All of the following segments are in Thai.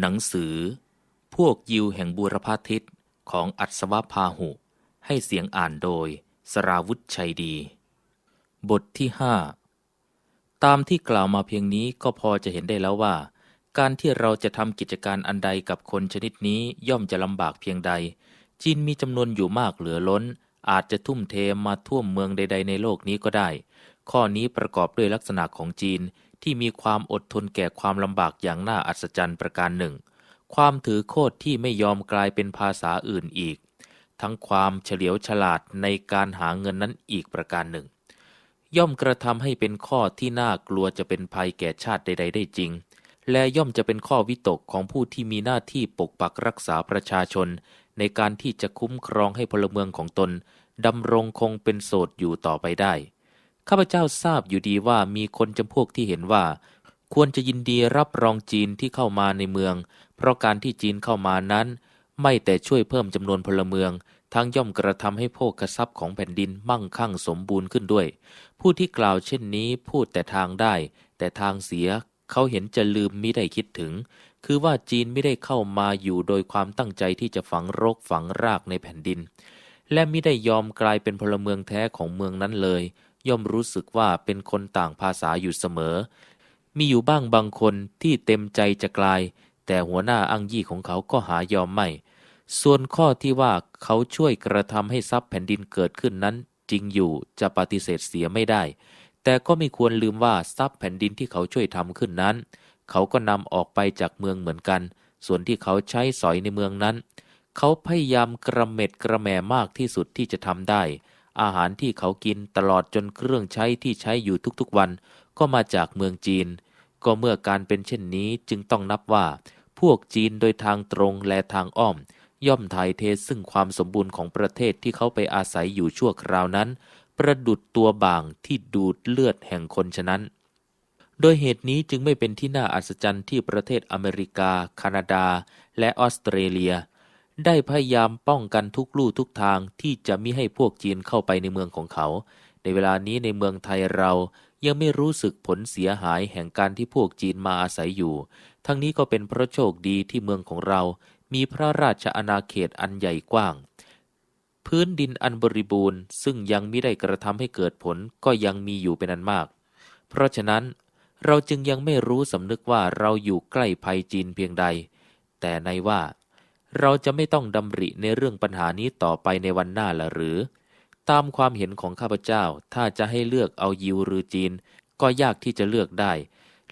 หนังสือ พวกยิวแห่งบูรพาทิตของอัศวพาหุ ให้เสียงอ่านโดยสราวุธชัยดี บทที่ห้าตามที่กล่าวมาเพียงนี้ก็พอจะเห็นได้แล้วว่า การที่เราจะทำกิจการอันใดกับคนชนิดนี้ย่อมจะลำบากเพียงใด จีนมีจำนวนอยู่มากเหลือล้น อาจจะทุ่มเทมาท่วมเมืองใด ๆ ในโลกนี้ก็ได้ ข้อนี้ประกอบด้วยลักษณะของจีนที่มีความอดทนแก่ความลำบากอย่างน่าอัศจรรย์ประการหนึ่ง ความถือโคตที่ไม่ยอมกลายเป็นภาษาอื่นอีก ทั้งความเฉลียวฉลาดในการหาเงินนั้นอีกประการหนึ่ง ย่อมกระทำให้เป็นข้อที่น่ากลัวจะเป็นภัยแก่ชาติใด ๆ ได้จริง และย่อมจะเป็นข้อวิตกของผู้ที่มีหน้าที่ปกปักรักษาประชาชน ในการที่จะคุ้มครองให้พลเมืองของตนดำรงคงเป็นโสดอยู่ต่อไปได้ ข้าพเจ้าทราบอยู่ดีว่ามีคนจำพวกที่เห็นว่า ควรจะยินดีรับรองจีนที่เข้ามาในเมือง เพราะการที่จีนเข้ามานั้น ไม่แต่ช่วยเพิ่มจำนวนพลเมือง ทั้งย่อมกระทำให้โภคทรัพย์ของแผ่นดินมั่งคั่งสมบูรณ์ขึ้นด้วย ผู้ที่กล่าวเช่นนี้พูดแต่ทางได้ แต่ทางเสียเขาเห็นจะลืมมิได้คิดถึง คือว่าจีนไม่ได้เข้ามาอยู่โดยความตั้งใจที่จะฝังรกฝังรากในแผ่นดิน และมิได้ยอมกลายเป็นพลเมืองแท้ของเมืองนั้นเลย ย่อมรู้สึกว่าเป็นคนต่างภาษาอยู่เสมอ มีอยู่บ้างบางคนที่เต็มใจจะกลาย แต่หัวหน้าอังยี่ของเขาก็หายอมไม่ ส่วนข้อที่ว่าเขาช่วยกระทำให้ทรัพย์แผ่นดินเกิดขึ้นนั้น จริงอยู่จะปฏิเสธเสียไม่ได้ แต่ก็ไม่ควรลืมว่าทรัพย์แผ่นดินที่เขาช่วยทำขึ้นนั้น เขาก็นำออกไปจากเมืองเหมือนกัน ส่วนที่เขาใช้สอยในเมืองนั้น เขาพยายามกระเม็ดกระแม่มากที่สุดที่จะทำได้ อาหารที่เขากินตลอดจนเครื่องใช้ที่ใช้อยู่ทุกๆวัน ก็มาจากเมืองจีน ก็เมื่อการเป็นเช่นนี้จึงต้องนับว่า พวกจีนโดยทางตรงและทางอ้อม ย่อมถ่ายเทซึ่งความสมบูรณ์ของประเทศที่เขาไปอาศัยอยู่ชั่วคราวนั้น ประดุดตัวบางที่ดูดเลือดแห่งคนฉะนั้นโดยเหตุนี้จึงไม่เป็นที่น่าอัศจรรย์ที่ประเทศอเมริกา แคนาดา และออสเตรเลีย ได้พยายามป้องกันทุกลู่ทุกทางที่จะมิให้พวกจีนเข้าไปในเมืองของเขา ในเวลานี้ในเมืองไทยเรายังไม่รู้สึกผลเสียหายแห่งการที่พวกจีนมาอาศัยอยู่ ทั้งนี้ก็เป็นเพราะโชคดีที่เมืองของเรา มีพระราชอาณาเขตอันใหญ่กว้าง พื้นดินอันบริบูรณ์ ซึ่งยังไม่ได้กระทำให้เกิดผลก็ยังมีอยู่เป็นอันมาก เพราะฉะนั้นเราจึงยังไม่รู้สำนึกว่าเราอยู่ใกล้ภัยจีนเพียงใด แต่ในว่า เราจะไม่ต้องดำริในเรื่องปัญหานี้ต่อไปในวันหน้าละหรือ ตามความเห็นของข้าพเจ้าถ้าจะให้เลือกเอายิวหรือจีน ก็ยากที่จะเลือกได้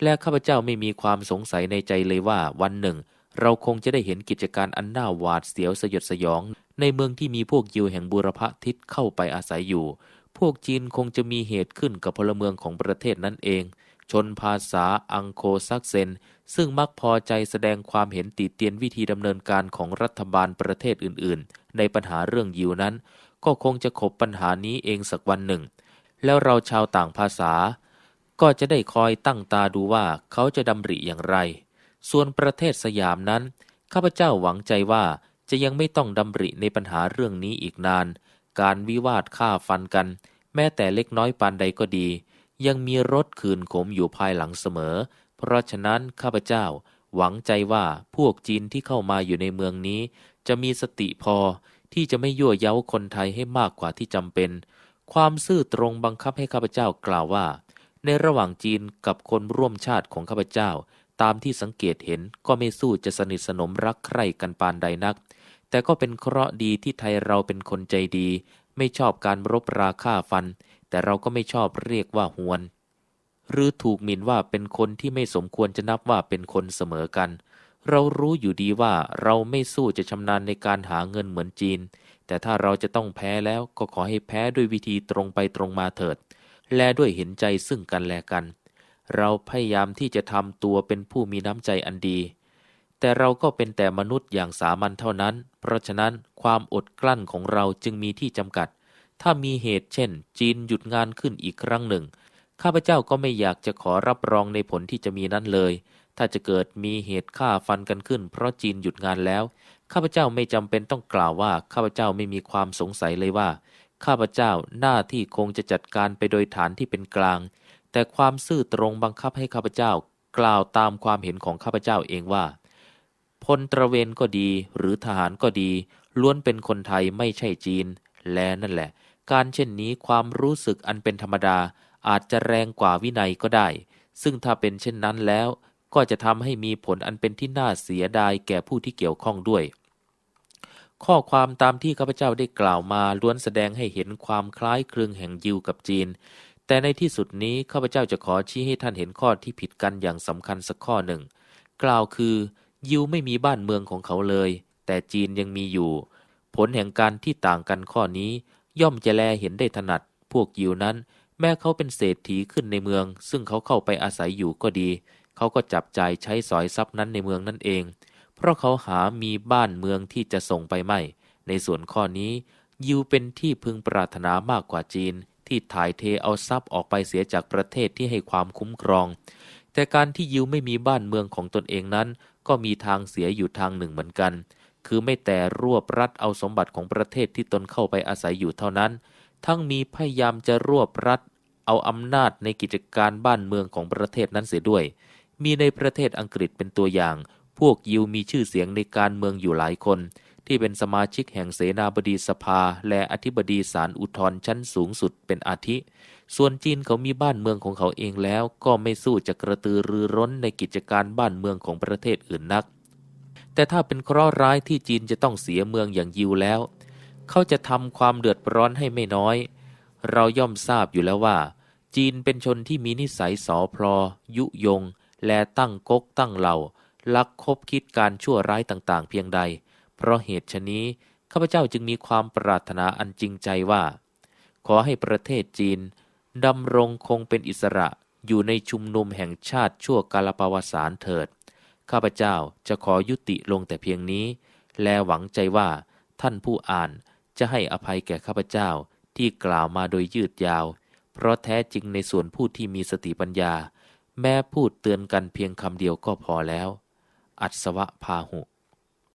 และข้าพเจ้าไม่มีความสงสัยในใจเลยว่าวันหนึ่ง เราคงจะได้เห็นกิจการอันน่าหวาดเสียวสยดสยอง ในเมืองที่มีพวกยิวแห่งบูรพทิศเข้าไปอาศัยอยู่ พวกจีนคงจะมีเหตุขึ้นกับพลเมืองของประเทศนั้นเอง ชนภาษาอังโคซักเซน ซึ่งมักพอใจแสดงความเห็นติเตียนวิธีดำเนินการของรัฐบาลประเทศอื่น ๆ ในปัญหาเรื่องยิวนั้น ก็คงจะขบปัญหานี้เองสักวันหนึ่ง แล้วเราชาวต่างภาษา ก็จะได้คอยตั้งตาดูว่าเขาจะดำริอย่างไร ส่วนประเทศสยามนั้น ข้าพเจ้าหวังใจว่าจะยังไม่ต้องดำริในปัญหาเรื่องนี้อีกนาน การวิวาทฆ่าฟันกัน แม้แต่เล็กน้อยปานใดก็ดี ยังมีรถคืนขมอยู่ภายหลังเสมอ เพราะฉะนั้นข้าพเจ้าหวังใจว่าพวกจีนที่เข้ามาอยู่ในเมืองนี้ จะมีสติพอที่จะไม่ยั่วเย้าคนไทยให้มากกว่าที่จำเป็น ความซื่อตรงบังคับให้ข้าพเจ้ากล่าวว่า ในระหว่างจีนกับคนร่วมชาติของข้าพเจ้า ตามที่สังเกตเห็นก็ไม่สู้จะสนิทสนมรักใคร่กันปานใดนัก แต่ก็เป็นเคราะห์ดีที่ไทยเราเป็นคนใจดี ไม่ชอบการรบราฆ่าฟัน แต่เราก็ไม่ชอบเรียกว่าหวน หรือถูกหมิ่นว่าเป็นคนที่ไม่สมควรจะนับว่าเป็นคนเสมอกัน เรารู้อยู่ดีว่าเราไม่สู้จะชำนาญในการหาเงินเหมือนจีน แต่ถ้าเราจะต้องแพ้แล้วก็ขอให้แพ้ด้วยวิธีตรงไปตรงมาเถิด และด้วยเห็นใจซึ่งกันและกัน เราพยายามที่จะทำตัวเป็นผู้มีน้ำใจอันดีแต่เราก็เป็นแต่มนุษย์อย่างสามัญเท่านั้น เพราะฉะนั้นความอดกลั้นของเราจึงมีที่จำกัด ถ้ามีเหตุเช่น จีนหยุดงานขึ้นอีกครั้งหนึ่ง ข้าพเจ้าก็ไม่อยากจะขอรับรองในผลที่จะมีนั้นเลย ถ้าจะเกิดมีเหตุฆ่าฟันกันขึ้น เพราะจีนหยุดงานแล้ว ข้าพเจ้าไม่จำเป็นต้องกล่าวว่า ข้าพเจ้าไม่มีความสงสัยเลยว่า ข้าพเจ้าหน้าที่คงจะจัดการไปโดยฐานที่เป็นกลาง แต่ความซื่อตรงบังคับให้ข้าพเจ้ากล่าวตามความเห็นของข้าพเจ้าเองว่าพลตระเวนก็ดีหรือทหารก็ดี ล้วนเป็นคนไทยไม่ใช่จีน และนั่นแหละ การเช่นนี้ความรู้สึกอันเป็นธรรมดาอาจจะแรงกว่าวินัยก็ได้ ซึ่งถ้าเป็นเช่นนั้นแล้ว ก็จะทำให้มีผลอันเป็นที่น่าเสียดายแก่ผู้ที่เกี่ยวข้องด้วย ข้อความตามที่ข้าพเจ้าได้กล่าวมาล้วนแสดงให้เห็นความคล้ายคลึงแห่งยิวกับจีน แต่ในที่สุดนี้ข้าพเจ้าจะขอชี้ให้ท่านเห็นข้อที่ผิดกันอย่างสำคัญสักข้อหนึ่ง กล่าวคือ ยิวไม่มีบ้านเมืองของเขาเลย แต่จีนยังมีอยู่ ผลแห่งการที่ต่างกันข้อนี้ ย่อมจะแลเห็นได้ถนัด พวกยิวนั้น แม้เขาเป็นเศรษฐีขึ้นในเมือง ซึ่งเขาเข้าไปอาศัยอยู่ก็ดี เขาก็จับจ่ายใช้สอยทรัพย์นั้นในเมืองนั่นเอง เพราะเขาหามีบ้านเมืองที่จะส่งไปไม่ ในส่วนข้อนี้ ยิวเป็นที่พึงปรารถนามากกว่าจีน ที่ถ่ายเทเอาทรัพย์ออกไปเสียจากประเทศที่ให้ความคุ้มครอง แต่การที่ยิวไม่มีบ้านเมืองของตนเองนั้น ก็มีทางเสียอยู่ทางหนึ่งเหมือนกัน คือไม่แต่รวบรัดเอาสมบัติของประเทศที่ตนเข้าไปอาศัยอยู่เท่านั้น ทั้งมีพยายามจะรวบรัดเอาอำนาจในกิจการบ้านเมืองของประเทศนั้นเสียด้วย มีในประเทศอังกฤษเป็นตัวอย่าง พวกยิวมีชื่อเสียงในการเมืองอยู่หลายคน ที่เป็นสมาชิกแห่งเสนาบดีสภา และอธิบดีศาลอุทธรณ์ชั้นสูงสุดเป็นอาทิ ส่วนจีนเขามีบ้านเมืองของเขาเองแล้ว ก็ไม่สู้จะกระตือรือร้นในกิจการบ้านเมืองของประเทศอื่นนัก แต่ถ้าเป็นเคราะห์ร้ายที่จีนจะต้องเสียเมืองอย่างยิวแล้ว เขาจะทำความเดือดร้อนให้ไม่น้อย เราย่อมทราบอยู่แล้วว่า จีนเป็นชนที่มีนิสัยสอพลอ ยุยง และตั้งก๊กตั้งเหล่า ลักคบคิดการชั่วร้ายต่างๆ เพียงใด เพราะเหตุชนี้ข้าพเจ้าจึงมีความปรารถนาอันจริงใจว่า ขอให้ประเทศจีนดำรงคงเป็นอิสระอยู่ในชุมนุมแห่งชาติชั่วกาลปวสารเถิด ข้าพเจ้าจะขอยุติลงแต่เพียงนี้ และหวังใจว่าท่านผู้อ่านจะให้อภัยแก่ข้าพเจ้าที่กล่าวมาโดยยืดยาว เพราะแท้จริงในส่วนผู้ที่มีสติปัญญา แม้พูดเตือนกันเพียงคำเดียวก็พอแล้ว อัศวะพาหุ